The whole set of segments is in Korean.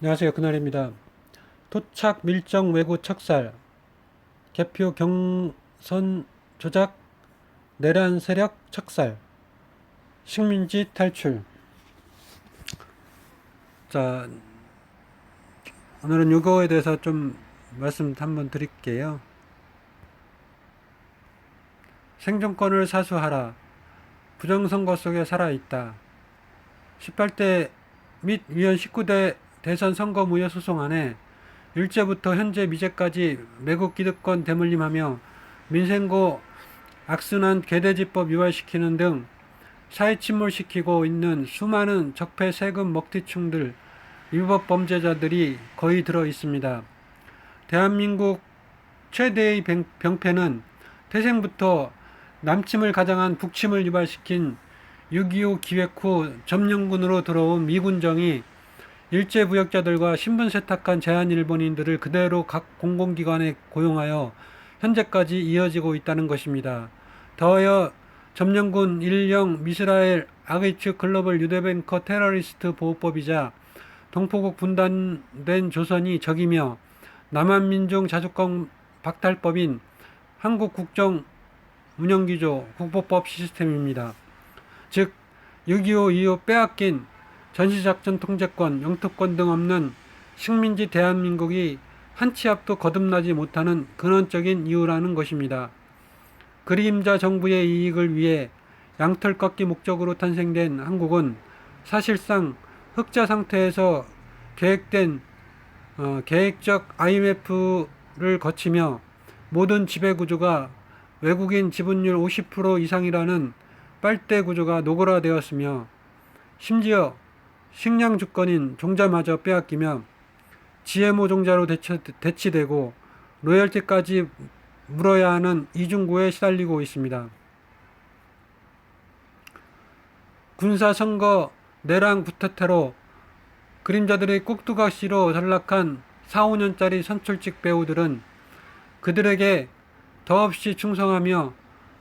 안녕하세요. 그날입니다. 토착 밀정 외구 척살 개표 경선 조작 내란 세력 척살 식민지 탈출 자 오늘은 이거에 대해서 좀 말씀 한번 드릴게요. 생존권을 사수하라. 부정선거 속에 살아있다. 18대 및 위원 19대 대선 선거 무효 소송안에 일제부터 현재 미제까지 매국 기득권 대물림하며 민생고 악순환 개돼지법 유발시키는 등 사회 침몰시키고 있는 수많은 적폐 세금 먹튀충들 위법 범죄자들이 거의 들어 있습니다. 대한민국 최대의 병- 병폐는 태생부터 남침을 가장한 북침을 유발시킨 6.25 기획 후 점령군으로 들어온 미군정이 일제 부역자들과 신분 세탁한 제한 일본인들을 그대로 각 공공기관에 고용하여 현재까지 이어지고 있다는 것입니다. 더하여 점령군 일령 미스라엘 아게츠 글로벌 유대뱅커 테러리스트 보호법이자 동포국 분단된 조선이 적이며 남한민중 자주권 박탈법인 한국 국정 운영기조 국보법 시스템입니다. 즉, 6.25 이후 빼앗긴 전시작전 통제권, 영토권 등 없는 식민지 대한민국이 한치 앞도 거듭나지 못하는 근원적인 이유라는 것입니다. 그림자 정부의 이익을 위해 양털 꺾기 목적으로 탄생된 한국은 사실상 흑자 상태에서 계획된 어, 계획적 IMF를 거치며 모든 지배 구조가 외국인 지분율 50% 이상이라는 빨대 구조가 노골화되었으며 심지어 식량 주권인 종자마저 빼앗기며 GMO 종자로 대처, 대치 되고 로열티까지 물어야 하는 이중고에 시달리고 있습니다. 군사 선거 내랑 구태타로 그림자들의 꼭두각시로 전락한 4, 5년짜리 선출직 배우들은 그들에게 더없이 충성하며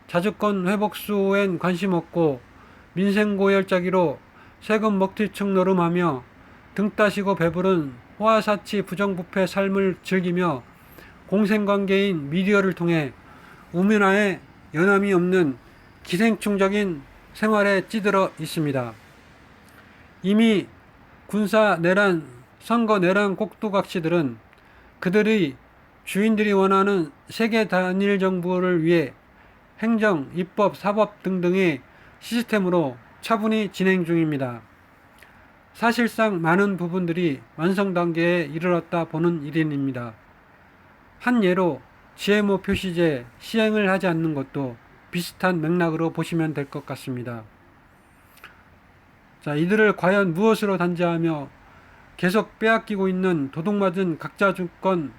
자주권 회복 수호엔 관심 없고 민생 고열짜기로 세금 먹튀충 노름하며 등 따시고 배부른 호화사치 부정부패 삶을 즐기며 공생관계인 미디어를 통해 우민화에 연함이 없는 기생충적인 생활에 찌들어 있습니다. 이미 군사 내란, 선거 내란 꼭두각시들은 그들의 주인들이 원하는 세계 단일 정부를 위해 행정, 입법, 사법 등등의 시스템으로 차분히 진행 중입니다. 사실상 많은 부분들이 완성 단계에 이르렀다 보는 일인입니다. 한 예로 GMO 표시제 시행을 하지 않는 것도 비슷한 맥락으로 보시면 될 것 같습니다. 자, 이들을 과연 무엇으로 단죄하며 계속 빼앗기고 있는 도둑맞은 각자 주권을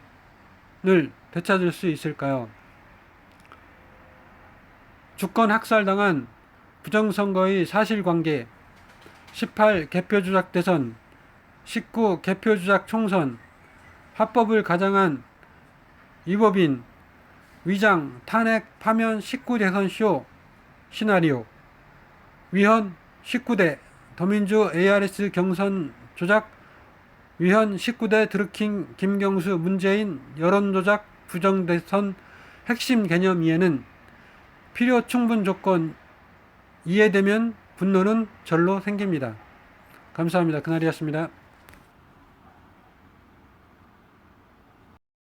되찾을 수 있을까요? 주권 학살당한 부정선거의 사실관계, 18 개표주작 대선, 19 개표주작 총선, 합법을 가장한 위법인, 위장, 탄핵, 파면 19 대선 쇼 시나리오, 위헌 19대 더민주 ARS 경선 조작, 위헌 19대 드루킹 김경수 문재인 여론조작 부정대선 핵심 개념 이해는 필요 충분 조건 이해되면 분노는 절로 생깁니다. 감사합니다. 그날이었습니다.